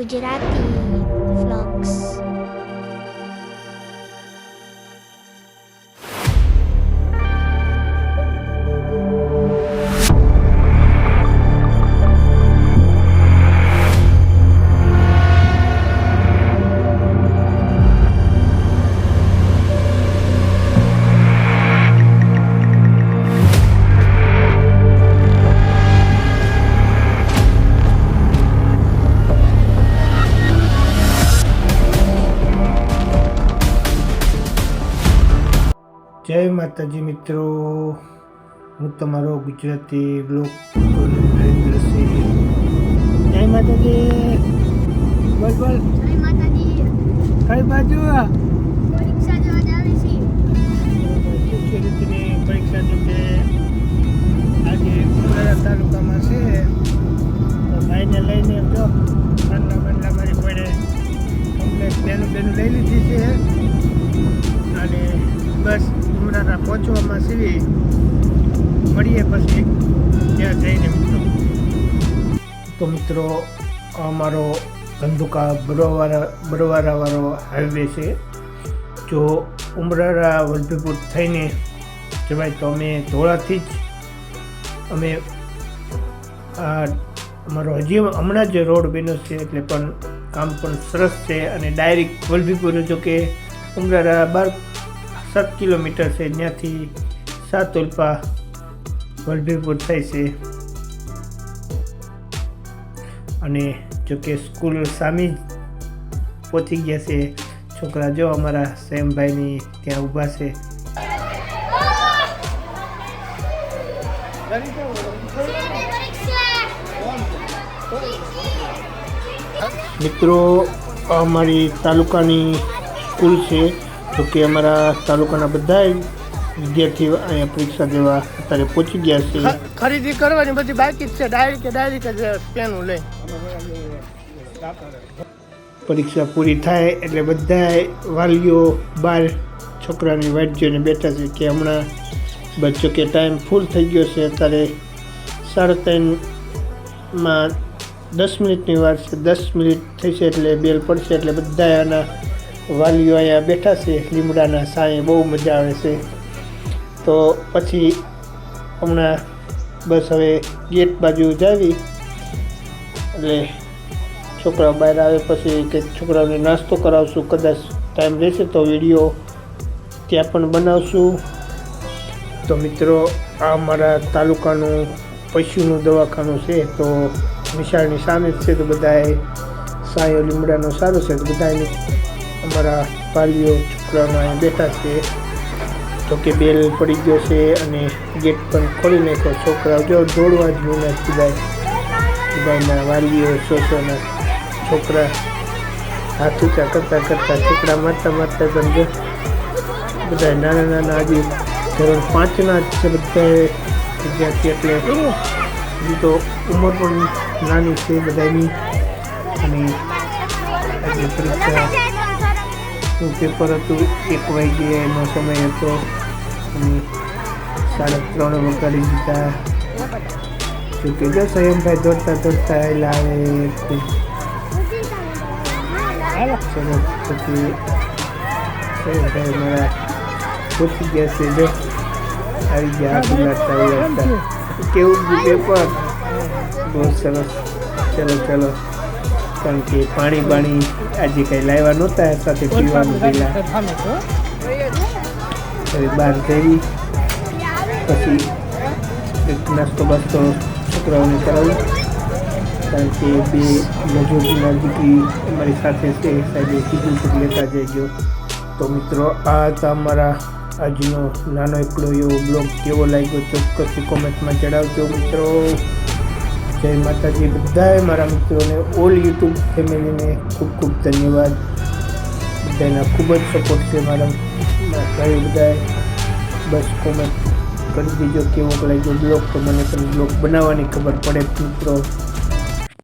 ગુજરાતી જય માતાજી મિત્રો હું તમારો ગુજરાતી બ્લોગ નરેન્દ્રસિંહ જય માતાજી બોલ બોલ જય માતાજી કઈ બાજુ પરીક્ષા જવા જાવે છે શિષ્યવૃત્તિની પરીક્ષા જો કે આજે ઉમરા તાલુકામાં છે તો ભાઈને લઈને જો પાંડલા પાંડલા મારી પડે કમ્પ્લેટ બેનું બેનું લઈ લીધી છે અને બસ પહોંચવામાં સીવી મળીએ પછી ત્યાં જઈને મિત્રો. તો મિત્રો, અમારો ધંધુકા બરોવારા, બરોવારાવાળો હાઈવે છે. જો ઉમરારા વલભીપુર થઈને જવાય તો અમે ધોળાથી જ અમે, આ, અમારો હજી હમણાં જ રોડ બન્યો છે એટલે પણ કામ પણ સરસ છે અને ડાયરેક્ટ વલભીપુર જો કે ઉમરારા બાર સાત કિલોમીટર છે. ત્યાંથી સાત ઉલ્પા વલભીપુર થાય છે. અને જો કે સ્કૂલ સામે પહોંચી ગયા છે. છોકરા જો અમારા સેમભાઈની ત્યાં ઊભા છે. મિત્રો, અમારી તાલુકાની સ્કૂલ છે. જો કે અમારા તાલુકાના બધા વિદ્યાર્થીઓ અહીંયા પરીક્ષા દેવા અત્યારે પહોંચી ગયા છે. ખરીદી કરવાની બધી બાકી જ છે. ડાયરેક્ટ કે ડાયરેક્ટ કે પેનું લઈ. પરીક્ષા પૂરી થાય એટલે બધા વાલીઓ બાર છોકરાની વાટ જોઈને બેઠા છે કે હમણાં બચ્ચો કે ટાઈમ ફૂલ થઈ ગયો છે. અત્યારે સાડા ત્રણમાં દસ મિનિટની વાર છે. દસ મિનિટ થઈ છે એટલે બેલ પડશે એટલે બધા એના વાલીઓ અહીંયા બેઠા છે, લીમડાના સાંએ બહુ મજા આવે છે. તો પછી હમણાં બસ હવે ગેટ બાજુ જાવી, એટલે છોકરાઓ બહાર આવે પછી કે છોકરાઓને નાસ્તો કરાવશું, કદાચ ટાઈમ રહેશે તો વીડિયો ત્યાં પણ બનાવશું. તો મિત્રો, આ અમારા તાલુકાનું પશુનું દવાખાનું છે, તો નિશાળની સામે જ છે, તો બધાએ સાયો લીમડાનો સારો છે, તો બધાને અમારા વાલીઓ અહીં બેઠા છે. તો કે બેલ પડી ગયો છે અને ગેટ પણ ખોલી નાખ્યો. છોકરાઓ જો દોડવા જ વિના સિવાય. સિવાયના વાલીઓ, સોસોના છોકરા હાથ ઊંચા કરતાં કરતાં છોકરા મારતા મારતા પણ જો બધા નાના નાના હજી ધોરણ પાંચના જ છે બધા વિદ્યાર્થી એટલે હજી તો ઉંમર પણ નાની છે બધાની અને આજે પરીક્ષા નું પેપર હતું? એક વાગ્યાનો સમય હતો. અને સાડા ત્રણ વગાડી દીધા. જોકે જો સંયમભાઈ દોડતા દોડતા આવેલા આવે ચલો, પછી સંયમભાઈ મારા પહોંચી ગયા છે, જો આવી ગયા હાથ ઉલાડતા ઉલાડતા કેવું પેપર બહુ સરસ. ચલો ચલો. કારણ કે પાણી પાણી આજે કંઈ લાવ્યા નહોતા સાથે પીવાનું પેલા. હવે બહાર જઈ પછી નાસ્તો બાસ્તો છોકરાઓને કરાવું. કારણ કે બે મજૂરીના દીકરી અમારી સાથે છે સાહેબે કીધું કે લેતા જઈજો તો મિત્રો આ હતા અમારા આજનો નાનો એકડો એવો બ્લોગ. કેવો લાગ્યો ચોક્કસથી કોમેન્ટમાં જણાવજો મિત્રો. જય માતાજી. બધાએ મારા મિત્રોને ઓલ યુટ્યુબ ફેમિલીને ખૂબ ખૂબ ધન્યવાદ. બધાના ખૂબ જ સપોર્ટ છે મારા ભાઈ બધાએ. બસ કોમેન્ટ કરી દીજો. કેવો લાગ્યો બ્લોગ તો મને પણ બ્લોગ બનાવવાની ખબર પડે મિત્રો.